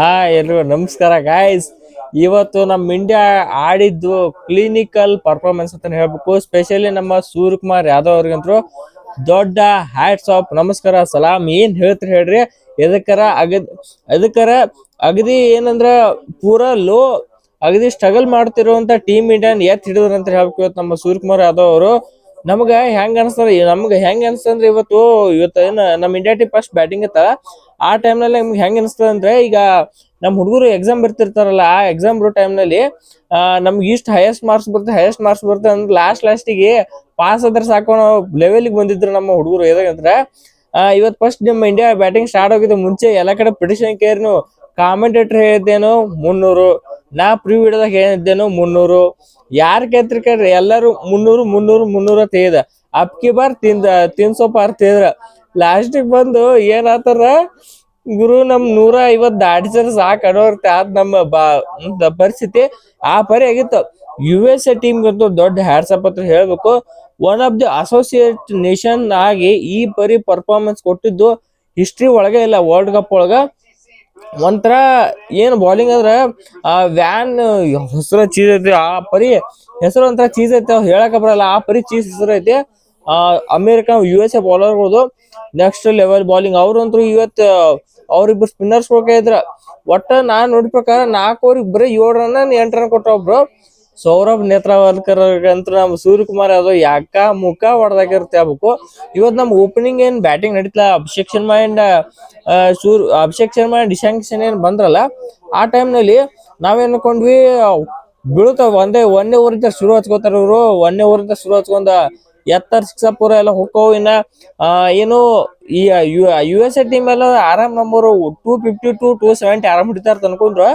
ಹಾ ಎಲ್ರು ನಮಸ್ಕಾರ ಗಾಯ್ಸ್ ಇವತ್ತು ನಮ್ಮ ಇಂಡಿಯಾ ಆಡಿದ್ದು ಕ್ಲಿನಿಕಲ್ ಪರ್ಫಾರ್ಮೆನ್ಸ್ ಅಂತ ಹೇಳ್ಬೇಕು. ಸ್ಪೆಷಲಿ ನಮ್ಮ ಸೂರ್ಯಕುಮಾರ್ ಯಾದವ್ ಅವ್ರಿಗಂತೂ ದೊಡ್ಡ ಹ್ಯಾಟ್ಸ್ ಆಫ್ ನಮಸ್ಕಾರ ಸಲಾಮ್ ಏನ್ ಹೇಳ್ತೀರಿ ಹೇಳ್ರಿ? ಎದಕ್ಕರ ಅಗದ್ ಎದಕ್ಕರ ಅಗದಿ ಏನಂದ್ರ ಪೂರಾ ಲೋ ಅಗದಿ ಸ್ಟ್ರಗಲ್ ಮಾಡ್ತಿರುವಂತ ಟೀಮ್ ಇಂಡಿಯಾನ್ ಎತ್ ಹಿಡಿದ್ರು ಅಂತ ಹೇಳ್ಬೇಕು ಇವತ್ತು ನಮ್ಮ ಸೂರ್ಯಕುಮಾರ್ ಯಾದವ್ ಅವರು. ನಮ್ಗ ಹೆಂಗ್ ಅನ್ಸ್ತಾರ ನಮ್ಗ ಹೆಂಗ್ ಅನ್ಸ್ತಂದ್ರೆ ಇವತ್ತು ಇವತ್ತು ಏನ ನಮ್ ಇಂಡಿಯಾ ಟೀಮ್ ಫಸ್ಟ್ ಬ್ಯಾಟಿಂಗ್ ಇತ್ತ ಆ ಟೈಮ್ನಲ್ಲಿ ನಮ್ಗೆ ಹೆಂಗ್ ಅನಿಸ್ತದ ಅಂದ್ರೆ ಈಗ ನಮ್ ಹುಡುಗರು ಎಕ್ಸಾಮ್ ಬರ್ತಿರ್ತಾರಲ್ಲ, ಆ ಎಕ್ಸಾಮ್ ಬರೋ ಟೈಮ್ನಲ್ಲಿ ನಮ್ಗೆ ಇಷ್ಟ ಹೈಯೆಸ್ಟ್ ಮಾರ್ಕ್ಸ್ ಬರುತ್ತೆ ಹೈಯೆಸ್ಟ್ ಮಾರ್ಕ್ಸ್ ಬರುತ್ತೆ ಅಂದ್ರೆ ಲಾಸ್ಟ್ ಲಾಸ್ಟಿಗೆ ಪಾಸ್ ಆದ್ರೆ ಸಾಕೋ ನಾವು ಲೆವೆಲ್ಗೆ ಬಂದಿದ್ರು ನಮ್ಮ ಹುಡುಗರು. ಎದಾಗಂದ್ರೆ ಇವತ್ತು ಫಸ್ಟ್ ನಮ್ಮ ಇಂಡಿಯಾ ಬ್ಯಾಟಿಂಗ್ ಸ್ಟಾರ್ಟ್ ಆಗಿದ್ದು ಮುಂಚೆ ಎಲ್ಲ ಕಡೆ ಪಿಟಿಷನ್ ಕೇರ್ ನೀವು ಕಾಮೆಂಟೇಟರ್ ಹೇಳಿದ್ದೇನು ಮುನ್ನೂರು. ನಾ ಪ್ರೀ ವಿಡಿಯೋದಾಗ ಹೇಳಿದ್ದೇನು ಮುನ್ನೂರು. ಯಾರ್ ಕೇಳ್ರಿ, ಎಲ್ಲರೂ ಮುನ್ನೂರು ಮುನ್ನೂರು, ಮುನ್ನೂರ ತೆಗೆದ ಅಪ್ಕಿ ಬಾರ್ ತಿಂದ ತಿನ್ಸೋ ಪಾರ್ ತೆಗೆದ್ರ ಲಾಸ್ಟಿಗೆ ಬಂದು ಏನಾತಾರ ಗುರು ನಮ್ ನೂರ ಐವತ್ ದಾಟಿಸರ್ ಸಾಕು ಅನ್ನೋರ್ತ ಆದ್ ನಮ್ಮ ಬಾ ಪರಿಸ್ಥಿತಿ. ಆ ಪರಿ ಆಗಿತ್ತು. ಯು ಎಸ್ ಎ ಟೀಮ್ ಗಂತೂ ದೊಡ್ಡ ಹ್ಯಾಟ್ಸಪ್ ಅಂತ ಹೇಳ್ಬೇಕು. One of the associate nation ಆಗಿ ಈ ಪರಿ ಪರ್ಫಾರ್ಮೆನ್ಸ್ ಕೊಟ್ಟಿದ್ದು ಹಿಸ್ಟ್ರಿ ಒಳಗೆ ಇಲ್ಲ ವರ್ಲ್ಡ್ ಕಪ್ ಒಳಗ. ಒಂಥರ ಏನು ಬೌಲಿಂಗ್ ಅಂದ್ರೆ, ಆ ವ್ಯಾನ್ ಹೆಸರು ಚೀಸ್ ಐತಿ ಆ ಪರಿ ಹೆಸರು ಒಂಥರ ಚೀಸ್ ಐತಿ, ಅವ್ ಹೇಳಕ್ ಬರಲ್ಲ. ಆ ಪರಿ ಚೀಸ್ ಹೆಸರು ಐತಿ. ಆ America U S A next level bowling ಅವ್ರಂತೂ ಇವತ್ತು, ಅವ್ರಿಬ್ರು ಸ್ಪಿನ್ನರ್ಸ್ ಇದ್ರ ಒಟ್ಟ ನಾನ್ ನೋಡಿದ ಪ್ರಕಾರ ನಾಲ್ಕು ಓವರಿಗೆ ಬರೀ ಏಳು ರನ್ ಎಂಟು ರನ್ ಕೊಟ್ಟ ಒಬ್ರು. ಸೌರಭ್ ನೇತ್ರಾವಲ್ಕರ್ ಅಂತೂ ನಮ್ಮ ಸೂರ್ಯಕುಮಾರ್ ಯಾದವ್ ಯಾಕ ಮುಖ ಹೊಡೆದಾಗಿರುತ್ತೆ ಆಗ್ಬೇಕು ಇವತ್ತು ನಮ್ಮ ಓಪನಿಂಗ್ ಏನ್ ಬ್ಯಾಟಿಂಗ್ ನಡೀತಾ ಅಭಿಷೇಕ್ ಶರ್ಮಾ ಅಂಡ್ ಸೂರ್, ಅಭಿಷೇಕ್ ಶರ್ಮಾ ಅಂಡ್ ಇಶಾಂಕ್ ಕಿಶನ್ ಏನ್ ಬಂದ್ರಲ್ಲ, ಆ ಟೈಮ್ನಲ್ಲಿ ನಲ್ಲಿ ನಾವೇನ್ ಅನ್ಕೊಂಡ್ವಿ ಬೀಳ್ತಾವ ಒಂದೇ ಒಂದೇ ಓವರಿಂದ ಶುರು ಹಚ್ಕೋತಾರ ಇವರು, ಒಂದೇ ಓವರಿಂದ ಶುರು ಹಚ್ಕೊಂಡ ಎತ್ತರ್ ಸಿಕ್ಸಾಪುರ ಎಲ್ಲ ಹೋಗ್ತಾವ ಇನ್ನ ಏನು, ಈ ಯು ಎಸ್ ಎ ಟೀಮ್ ಎಲ್ಲ ಆರಾಮ್ number two fifty to two seventy ಆರಾಮ್ ಹಿಡಿತಾರ ಅನ್ಕೊಂಡ್ರ.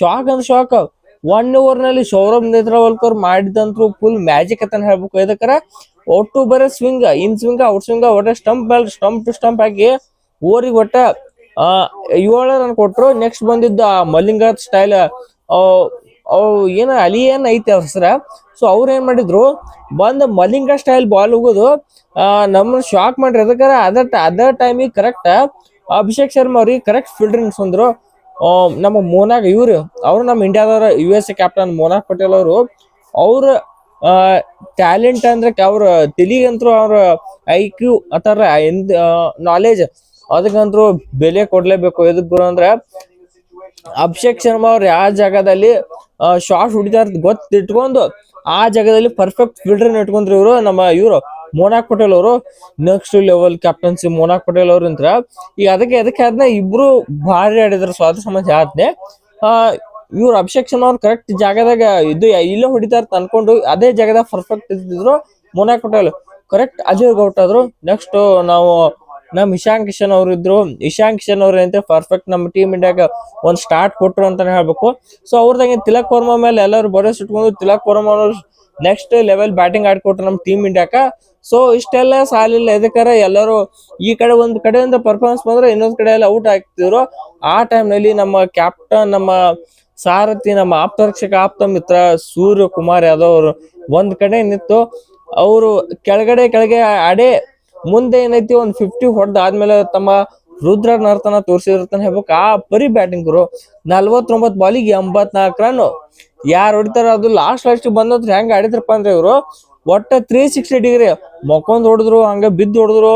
ಶಾಕ್ ಅಂದ್ರೆ ಶಾಕ್ ಒನ್ ಓವರ್ನಲ್ಲಿ ಸೌರಭ್ ನೇತ್ರಾವಲ್ಕರ್ ಮಾಡಿದಂತೂ ಫುಲ್ ಮ್ಯಾಜಿಕ್ ಅಂತ ಹೇಳ್ಬೇಕು. ಇದಕ್ಕರ ಒಟ್ಟು ಬರೀ swing in swing out swing ಒಟ್ಟ ಸ್ಟಂಪ್ ಮೇಲೆ ಸ್ಟಂಪ್ ಟು ಸ್ಟಂಪ್ ಹಾಕಿ ಓರಿಗೆ ಒಟ್ಟ ಏಳು ರನ್ ಕೊಟ್ರು. ನೆಕ್ಸ್ಟ್ ಬಂದಿದ್ದ ಆ ಮಲಿಂಗ ಸ್ಟೈಲ್ ಏನ ಅಲಿ ಏನ್ ಐತೆ ಅವ್ರ ಹೆಸರ. ಸೊ ಅವ್ರ ಏನ್ ಮಾಡಿದ್ರು ಬಂದ ಮಲಿಂಗ ಸ್ಟೈಲ್ ಬಾಲ್ ಹೋಗೋದು ನಮ್ಮನ್ನ ಶಾಕ್ ಮಾಡ್ರಿ. ಅದಕ್ಕಾರ ಅದ ಅದ ಟೈಮಿಗೆ ಕರೆಕ್ಟ್ ಅಭಿಷೇಕ್ ಶರ್ಮಾ ಅವ್ರಿಗೆ ಕರೆಕ್ಟ್ ಫೀಲ್ಡರ್ ಅನ್ಸಂದ್ರು ಆ, ನಮ್ಮ ಮೋನಾಗ್ ಇವ್ರು, ಅವ್ರು ನಮ್ಮ ಇಂಡಿಯಾದವ್ರ U S A captain Monank Patel ಅವರು, ಅವ್ರ ಟ್ಯಾಲೆಂಟ್ ಅಂದ್ರೆ ಅವ್ರ ತಿಳಿಗಂತರೂ ಅವ್ರ ಐ ಕ್ಯೂ ಅಥರ ನಾಲೆಜ್ ಅದಕ್ಕಂತರೂ ಬೆಲೆ ಕೊಡ್ಲೇಬೇಕು. ಎದಕ್ ಅಂದ್ರೆ, ಅಭಿಷೇಕ್ ಶರ್ಮಾ ಅವ್ರು ಯಾವ ಜಾಗದಲ್ಲಿ ಶಾರ್ಟ್ ಹೊಡಿತಾರ ಗೊತ್ತಿಟ್ಕೊಂಡು, ಆ ಜಾಗದಲ್ಲಿ ಪರ್ಫೆಕ್ಟ್ ಫೀಲ್ಡರ್ ಇಟ್ಕೊಂಡ್ರು ಇವರು ನಮ್ಮ ಇವರು. ಮೋನಾಕ್ ಪಟೇಲ್ ಅವರು next level captaincy Monank Patel ಅವ್ರ ಈಗ ಅದಕ್ಕೆ ಅದಕ್ಕೆ ಆದ್ನ ಇಬ್ರು ಭಾರಿ ಆಡಿದ್ರು ಸ್ವಾತಂತ್ರ್ಯ ಸಮಾಜ ಆದ್ನೆ. ಆ, ಇವ್ರು ಅಭಿಷೇಕ್ ಶರ್ಮಾ ಅವ್ರು ಕರೆಕ್ಟ್ ಜಾಗದಾಗ ಇದು ಇಲ್ಲೇ ಹೊಡಿತಾರ ಅನ್ಕೊಂಡು ಅದೇ ಜಾಗದಾಗ ಪರ್ಫೆಕ್ಟ್ ಇದ್ರು ಮೋನಾಕ್ ಪಟೇಲ್ ಕರೆಕ್ಟ್ ಅಜಯ್ ಔಟ್ ಆದ್ರು. ನೆಕ್ಸ್ಟ್ ನಾವು ನಮ್ ಇಶಾಂಕ್ ಕಿಶನ್ ಅವ್ರು ಇದ್ರು. ಇಶಾಂಕ್ ಕಿಶನ್ ಅವ್ರ ಅಂತ ಪರ್ಫೆಕ್ಟ್ ನಮ್ಮ ಟೀಮ್ ಇಂಡಿಯಾಗ ಒಂದ್ ಸ್ಟಾರ್ಟ್ ಕೊಟ್ರು ಅಂತಾನೆ ಹೇಳ್ಬೇಕು. ಸೊ ಅವ್ರದಾಗ ತಿಲಕ್ ವರ್ಮಾ ಮೇಲೆ ಎಲ್ಲರೂ ಭರೋಸೆ ಇಟ್ಕೊಂಡು ತಿಲಕ್ ವರ್ಮಾ ಅವರು ನೆಕ್ಸ್ಟ್ ಲೆವೆಲ್ ಬ್ಯಾಟಿಂಗ್ ಆಡ್ಕೊಟ್ರು ನಮ್ಮ ಟೀಮ್ ಇಂಡಿಯಾಕ. ಸೊ ಇಷ್ಟೆಲ್ಲ ಸಾಲಿಲ್ಲ. ಎದಕ್ಕಾರ ಎಲ್ಲರೂ ಈ ಕಡೆ ಒಂದ್ ಕಡೆಯಿಂದ ಪರ್ಫಾರ್ಮೆನ್ಸ್ ಬಂದ್ರೆ ಇನ್ನೊಂದ್ ಕಡೆ ಎಲ್ಲ ಔಟ್ ಆಗ್ತಿದ್ರು. ಆ ಟೈಮ್ನಲ್ಲಿ ನಮ್ಮ ಕ್ಯಾಪ್ಟನ್ ನಮ್ಮ ಸಾರಥಿ, ನಮ್ಮ ಆಪ್ತರಕ್ಷಕ ಆಪ್ತ ಮಿತ್ರ ಸೂರ್ಯ ಕುಮಾರ್ ಯಾದವ್ ಅವರು ಒಂದ್ ಕಡೆ ನಿಂತು ಅವರು ಕೆಳಗಡೆ ಕೆಳಗೆ ಅಡೆ ಮುಂದೆ ಏನೈತಿ ಒಂದ್ ಫಿಫ್ಟಿ ಹೊಡೆದ ಆದ್ಮೇಲೆ ತಮ್ಮ ರುದ್ರ ನರ್ತನ ತೋರಿಸಿರ್ತಾನೆ ಹೇಳ್ಬೇಕು. ಆ ಪರಿ ಬ್ಯಾಟಿಂಗ್ ನಲ್ವತ್ತೊಂಬತ್ ಬಾಲಿಗೆ ಎಂಬತ್ನಾಲ್ಕು ರನ್ ಯಾರು ಹೊಡಿತಾರ ಅದು ಲಾಸ್ಟ್ ಲಾಸ್ಟ್ ಬಂದ್ರೆ ಹೆಂಗ್ ಆಡಿದ್ರಪ್ಪ ಅಂದ್ರೆ ಇವರು ಒಟ್ಟ ತ್ರೀ ಸಿಕ್ಸ್ಟಿ ಡಿಗ್ರಿ. ಮೊಕ್ಕೊಂದು ಹೊಡೆದ್ರು, ಹಂಗ ಬಿದ್ದು ಹೊಡೆದ್ರು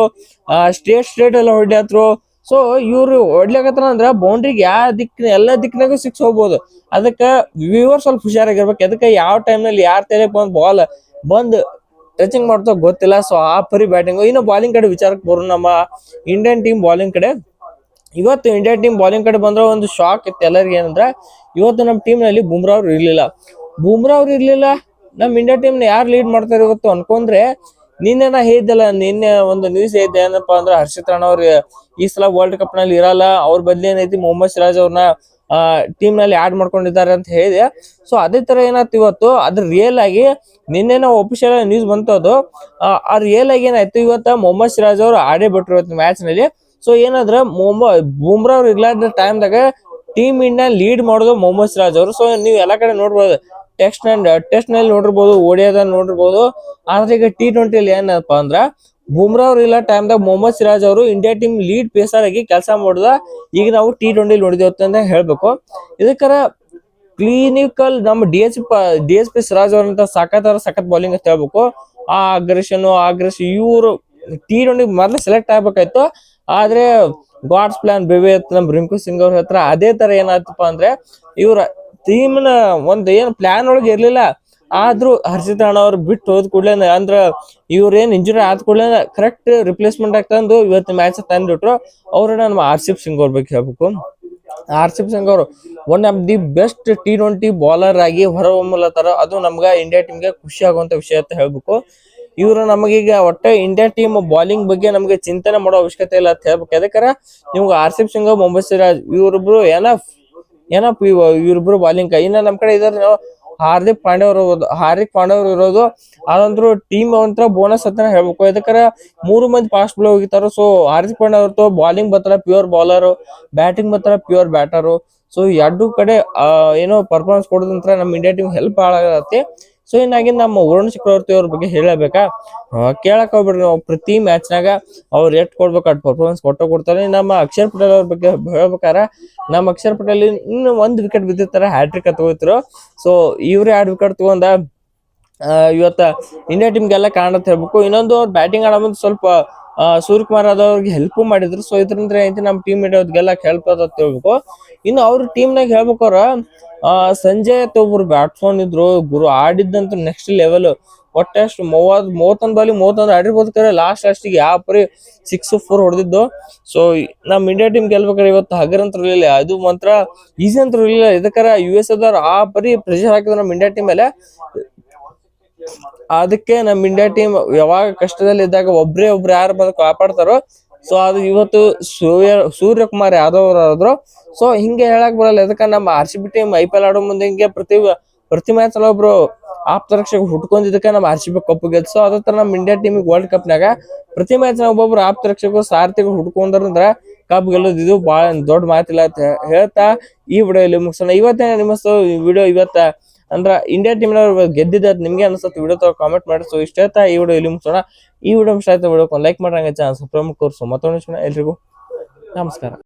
ಸ್ಟೇಟ್ ಸ್ಟೇಟ್ ಎಲ್ಲ ಹೊಡ್ಯಾತ್ರು ಸೊ ಇವ್ರು ಹೊಡ್ಲಿಕತ್ತಾರ ಅಂದ್ರೆ ಬೌಂಡ್ರಿಗೆ ಯಾವ ದಿಕ್ಕಿನ ಎಲ್ಲ ದಿಕ್ಕಿನಾಗೂ ಸಿಕ್ಸ್ ಹೋಗ್ಬೋದು. ಅದಕ್ಕೆ ವ್ಯೂವರ್ ಸ್ವಲ್ಪ ಹುಷಾರಾಗಿರ್ಬೇಕು. ಅದಕ್ಕೆ ಯಾವ ಟೈಮ್ನಲ್ಲಿ ಯಾರು ತಲೆ ಬಂದ್ ಬಾಲ್ ಬಂದು ಟಚಿಂಗ್ ಮಾಡ್ತೋ ಗೊತ್ತಿಲ್ಲ. ಸೊ ಆ ಪರಿ ಬ್ಯಾಟಿಂಗ್ ಇನ್ನು ಬಾಲಿಂಗ್ ಕಡೆ ವಿಚಾರಕ್ಕೆ ಬರೋ ನಮ್ಮ ಇಂಡಿಯನ್ ಟೀಮ್ ಬಾಲಿಂಗ್ ಕಡೆ. ಇವತ್ತು ಇಂಡಿಯನ್ ಟೀಮ್ ಬಾಲಿಂಗ್ ಕಡೆ ಬಂದ್ರೆ ಒಂದು ಶಾಕ್ ಇತ್ತು ಎಲ್ಲರಿಗೆ ಏನಂದ್ರೆ ಇವತ್ತು ನಮ್ಮ ಟೀಮ್ನಲ್ಲಿ ಬುಮ್ರಾ ಅವ್ರು ಇರಲಿಲ್ಲ. ಬುಮ್ರಾ ಅವ್ರು ಇರ್ಲಿಲ್ಲ ನಮ್ಮ ಇಂಡಿಯಾ ಟೀಮ್ನ ಯಾರು ಲೀಡ್ ಮಾಡ್ತಾರೆ ಇವತ್ತು ಅನ್ಕೊಂಡ್ರೆ ನಿನ್ನೆ ನಾ ಹೇಳಿದ್ದಲ್ಲ ನಿನ್ನೆ ಒಂದು ನ್ಯೂಸ್ ಐತೆ ಏನಪ್ಪಾ ಅಂದ್ರೆ ಹರ್ಷಿತ್ ರಾಣ ಅವ್ರ ಈ ಸಲ ವರ್ಲ್ಡ್ ಕಪ್ನಲ್ಲಿ ಇರಲ್ಲ ಅವ್ರ ಬದ್ಲಿ ಏನೈತಿ ಮೊಹಮ್ಮದ್ ಸಿರಾಜ್ ಅವ್ರನ್ನ ಟೀಮ್ನಲ್ಲಿ ಆಡ್ ಮಾಡ್ಕೊಂಡಿದ್ದಾರೆ ಅಂತ ಹೇಳಿದೆ. ಸೊ ಅದೇ ತರ ಏನಾಯ್ತು ಇವತ್ತು ಅದ್ರ ರಿಯಲ್ ಆಗಿ ನಿನ್ನೆ ನಾವು ಒಫಿಷಿಯಲ್ ನ್ಯೂಸ್ ಬಂತು ಅದು ಆ, ರಿಯಲ್ ಆಗಿ ಏನಾಯ್ತು ಇವತ್ತ ಮೊಹಮ್ಮದ್ ಸಿರಾಜ್ ಅವ್ರು ಆಡೇ ಬಿಟ್ರು ಇವತ್ತು ಮ್ಯಾಚ್ನಲ್ಲಿ. ಸೊ ಏನಾದ್ರ ಮೊಹಮ್ಮದ್ ಬುಮ್ರಾ ಅವ್ರು ಇರ್ಲಾರ್ದ ಟೈಮ್ದಾಗ ಟೀಮ್ ಇಂಡಿಯಾ ಲೀಡ್ ಮಾಡೋದು ಮೊಹಮ್ಮದ್ ಸಿರಾಜ್ ಅವರು. ಸೊ ನೀವು ಎಲ್ಲಾ ಕಡೆ ನೋಡ್ಬೋದು ಟೆಸ್ಟ್ ಟೆಸ್ಟ್ನಲ್ಲಿ ನೋಡಿರ್ಬೋದು, ಓಡಿಯೋದ ನೋಡಿರ್ಬೋದು. ಆದ್ರೆ ಈಗ ಟಿ ಅಲ್ಲಿ ಏನಪ್ಪಾ ಅಂದ್ರ, ಬುಮ್ರಾ ಅವ್ರು ಇಲ್ಲ ಟೈಮ್ದಾಗ ಮೊಹಮ್ಮದ್ ಸಿರಾಜ್ ಅವರು ಇಂಡಿಯಾ ಟೀಮ್ ಲೀಡ್ ಪೇಸರ್ ಆಗಿ ಕೆಲಸ ಮಾಡಿದ. ಈಗ ನಾವು ಟಿ ಟ್ವೆಂಟಿ ನೋಡಿದೇವ್ ಅಂತ ಹೇಳ್ಬೇಕು. ಇದಕ್ಕರ ಕ್ಲಿನಿಕಲ್ ನಮ್ಮ D H D S P Siraj ಅವ್ರಂತ ಸಖತ್ ಸಖತ್ ಬೌಲಿಂಗ್ ಅಂತ ಹೇಳ್ಬೇಕು. ಆ ಅಗ್ರೆಷನ್ ಅಗ್ರೆಷನ್ ಇವರು ಟಿ ಟ್ವೆಂಟಿ ಮೊದಲು ಸೆಲೆಕ್ಟ್ ಆಗ್ಬೇಕಾಯ್ತು. ಆದ್ರೆ ಗಾಡ್ಸ್ ಪ್ಲಾನ್ ಬಿವೇತ್ ನಮ್ ರಿಂಕು ಸಿಂಗ್ ಅವ್ರ ಹತ್ರ ಅದೇ ತರ ಏನಾಯ್ತಪ್ಪ ಅಂದ್ರೆ, ಇವ್ರ ಟೀಮ್ನ ಒಂದ್ ಏನ್ ಪ್ಲಾನ್ ಒಳಗೆ ಇರ್ಲಿಲ್ಲ. ಆದ್ರೂ ಹರ್ಷಿತ್ ಅಣ್ಣ ಅವ್ರು ಬಿಟ್ಟು ಹೋದ್ ಕೂಡಲೇ ಅಂದ್ರ ಇವ್ರ ಏನ್ ಇಂಜುರಿ ಆದ ಕೂಡಲೇ ಕರೆಕ್ಟ್ ರಿಪ್ಲೇಸ್ಮೆಂಟ್ ಆಗಿ ತಂದು ಇವತ್ತು ಮ್ಯಾಚ್ ತಂದ್ಬಿಟ್ರು. ಅವ್ರನ್ನ ನಮ್ಮ ಆರ್ಸಿಪ್ ಸಿಂಗ್ ಅವ್ರ ಬಗ್ಗೆ ಹೇಳ್ಬೇಕು. ಆರ್ಸಿಪ್ ಸಿಂಗ್ ಅವರು one of the best T twenty bowler ಆಗಿ ಹೊರಹೊಮ್ಮಲತ್ತಾರ ಅದು ನಮ್ಗ ಇಂಡಿಯಾ ಟೀಮ್ಗೆ ಖುಷಿ ಆಗುವಂತ ವಿಷಯ ಅಂತ ಹೇಳ್ಬೇಕು. ಇವರು ನಮಗೀಗ ಒಟ್ಟೆ ಇಂಡಿಯಾ ಟೀಮ್ ಬೌಲಿಂಗ್ ಬಗ್ಗೆ ನಮಗೆ ಚಿಂತನೆ ಮಾಡೋ ಅವಶ್ಯಕತೆ ಇಲ್ಲ ಅಂತ ಹೇಳ್ಬೇಕು. ಯಾಕಂದ್ರೆ, ನಿಮ್ಗೆ ಆರ್ಸಿಪ್ ಸಿಂಗ್ ಮೊಹಮ್ಮದ್ ಸಿರಾಜ್, ಇವರಿಬ್ರು ಏನಫ್ ಏನಪ್ಪ ಇವ ಇವ್ರಿಬ್ರು ಬಾಲಿಂಗ್ ಕೈ ಇನ್ನ ನಮ್ ಕಡೆ ಇದಾರೆ ನಾವು ಹಾರ್ದಿಕ್ ಪಾಂಡೆ ಅವರು ಹಾರ್ದಿಕ್ ಪಾಂಡೆ ಅವರು ಇರೋದು. ಅದಂದ್ರು ಟೀಮ್ ಒಂಥರ ಬೋನಸ್ ಅಂತ ಹೇಳ್ಬೇಕು. ಯಾಕಂದ್ರೆ ಮೂರು ಮಂದಿ ಫಾಸ್ಟ್ ಬಾಲ್ ಹೋಗಿತಾರ ಸೊ ಹಾರ್ದಿಕ್ ಪಾಂಡೆ ಅವ್ರದ್ದು ಬಾಲಿಂಗ್ ಬರ್ತಾರ ಪ್ಯೂರ್ ಬೌಲರ್ ಬ್ಯಾಟಿಂಗ್ ಬರ್ತಾರ ಪ್ಯೂರ್ ಬ್ಯಾಟರ್ ಸೊ ಎರಡು ಕಡೆ ಏನೋ ಪರ್ಫಾರ್ಮೆನ್ಸ್ ಕೊಡೋದಂತ್ರ ನಮ್ಮ ಇಂಡಿಯಾ ಟೀಮ್ ಹೆಲ್ಪ್ ಆಗತ್ತೆ ಸೊ ಇನ್ನಾಗಿ ನಮ್ಮ ವರುಣ್ ಚಕ್ರವರ್ತಿ ಅವ್ರ ಬಗ್ಗೆ ಹೇಳಬೇಕಾ? ಕೇಳಕ್ ಹೋಗ್ಬಿಡ್ರಿ ನಾವು. ಪ್ರತಿ ಮ್ಯಾಚ್ನಾಗ ಅವ್ರು ಎಟ್ ಕೊಡ್ಬೇಕು ಅಟ್ ಪರ್ಫಾರ್ಮೆನ್ಸ್ ಫೋಟೋ ಕೊಡ್ತಾರೆ. ನಮ್ಮ ಅಕ್ಷರ್ ಪಟೇಲ್ ಅವ್ರ ಬಗ್ಗೆ ಹೇಳ್ಬೇಕಾರ ನಮ್ಮ ಅಕ್ಷರ್ ಪಟೇಲ್ ಇನ್ನು ಒಂದ್ ವಿಕೆಟ್ ಬಿದ್ದಿರ್ತಾರೆ ಹ್ಯಾಟ್ರಿಕ್ ತಗೋತಿರು ಸೊ ಇವ್ರೆ ಎರಡು ವಿಕೆಟ್ ತಗೊಂಡ ಇವತ್ತ ಇಂಡಿಯಾ ಟೀಮ್ಗೆಲ್ಲ ಕಾರಣ ಅಂತ ಹೇಳ್ಬೇಕು. ಇನ್ನೊಂದು ಅವ್ರು ಬ್ಯಾಟಿಂಗ್ ಆಡೋ ಸ್ವಲ್ಪ ಆ, ಯಾದವ್ ಅವ್ರಿಗೆ ಹೆಲ್ಪ್ ಮಾಡಿದ್ರು. ಸೊ ಇದ್ರಿಂದ ಏನೈತಿ ನಮ್ಮ ಟೀಮ್ ಇಂಡಿಯಾವ್ರಿಗೆಲ್ಲ ಹೆಲ್ಪ್ ಅದ ತಿಳ್ಬೇಕು. ಇನ್ನು ಅವ್ರ ಟೀಮ್ನಾಗ ಸಂಜಯ್ ಅಂತ ಒಬ್ರು ಬ್ಯಾಟ್ಸ್ಮನ್ ಇದ್ರು ಗುರು ಆಡಿದ್ದಂತ ನೆಕ್ಸ್ಟ್ ಲೆವೆಲ್ ಒಟ್ಟೆಷ್ಟು ಮೂವತ್ ಮೂವತ್ತೊಂದು ಬಾಲಿ ಮೂವತ್ತೊಂದು ಆಡಿರ್ಬೋದು ಕರೆ. ಲಾಸ್ಟ್ ಲಾಸ್ಟಿಗೆ ಯಾವ ಪರಿ ಸಿಕ್ಸ್ ಫೋರ್ ಹೊಡೆದಿದ್ದು. ಸೊ ನಮ್ಮ ಇಂಡಿಯಾ ಟೀಮ್ ಗೆಲ್ಬೇಕಾದ್ರೆ ಇವತ್ತು ಹಗರ್ ಅಂತ ಇರಲಿಲ್ಲ. ಅದು ಮಾತ್ರ ಈಸಿ ಅಂತ ಇರಲಿಲ್ಲ. ಇದಕ್ಕಾರ ಯು ಎಸ್ ಎದವ್ರು ಆ ಪರಿ ಪ್ರೆಷರ್ ಹಾಕಿದ್ರು ನಮ್ಮ ಇಂಡಿಯಾ ಟೀಮ್ ಮೇಲೆ. ಅದಕ್ಕೆ ನಮ್ಮ ಇಂಡಿಯಾ ಟೀಮ್ ಯಾವಾಗ ಕಷ್ಟದಲ್ಲಿ ಇದ್ದಾಗ ಒಬ್ರೇ ಒಬ್ರು ಯಾರು ಬಂದು ಕಾಪಾಡ್ತಾರೋ ಸೊ ಅದು ಇವತ್ತು ಸೂರ್ಯ, ಸೂರ್ಯಕುಮಾರ್ ಯಾದವ್ ಅವರಾದ್ರು. ಸೊ ಹಿಂಗೆ ಹೇಳಕ್ ಬರಲ್ಲ ಯಾಕಂದ್ರೆ ನಮ್ಮ ಆರ್ ಸಿ ಬಿ ಟೀಮ್ ಐ ಆಡೋ ಮುಂದೆ ಹಿಂಗೆ ಪ್ರತಿ ಪ್ರತಿ ಮ್ಯಾಚ್ ಒಬ್ರು ಆಪ್ತರಕ್ಷಕ ಹುಟ್ಕೊಂಡಿದ್ದಕ್ಕೆ ನಮ್ಮ ಆರ್ ಸಿ ಬಿ ಕಪ್ ಗೆಲ್ಸೋ. ಅದೇ ತರ ನಮ್ಮ ಇಂಡಿಯಾ ಟೀಮಿಗೆ ವರ್ಲ್ಡ್ ಕಪ್ನಾಗ ಪ್ರತಿ ಮ್ಯಾಚ್ ಒಬ್ಬೊಬ್ರು ಆಪ್ತರಕ್ಷಕರು ಸಾರಥಿಗಳು ಹುಡ್ಕೊಂಡ್ರಂದ್ರ ಕಪ್ ಗೆಲ್ಲೋದು ಇದು ಬಹಳ ದೊಡ್ಡ ಮಾತಿಲ್ಲ ಹೇಳ್ತಾ ಈ ವಿಡಿಯೋ ಇಲ್ಲಿ ಮುಗಿಸೋಣ. ಇವತ್ತೇ ನಿಮ್ಮ ವಿಡಿಯೋ ಇವತ್ತ ಅಂದ್ರ ಇಂಡಿಯಾ ಟೀಮ್ ಗೆದ್ದಿದ್ದ ನಿಮ್ಗೆ ಅನ್ಸುತ್ತೆ ವಿಡಿಯೋ ತರ ಕಾಮೆಂಟ್ ಮಾಡಿ. ಸೊ ಇಷ್ಟ ಆಯ್ತಾ ಈ ವಿಡಿಯೋ ಇಲ್ಲಿ ಮುಗಿಸೋಣ? ಈ ವಿಡಿಯೋ ಇಷ್ಟ ಆಯ್ತಾ ವಿಡಿಯೋ ಲೈಕ್ ಮಾಡ್ರಂಗ ಚಾನ್ಸ್ ಪ್ರಮುಖ ಕೋರ್ಸು ಮತ್ತೊಂದು ಎಲ್ರಿಗೂ ನಮಸ್ಕಾರ.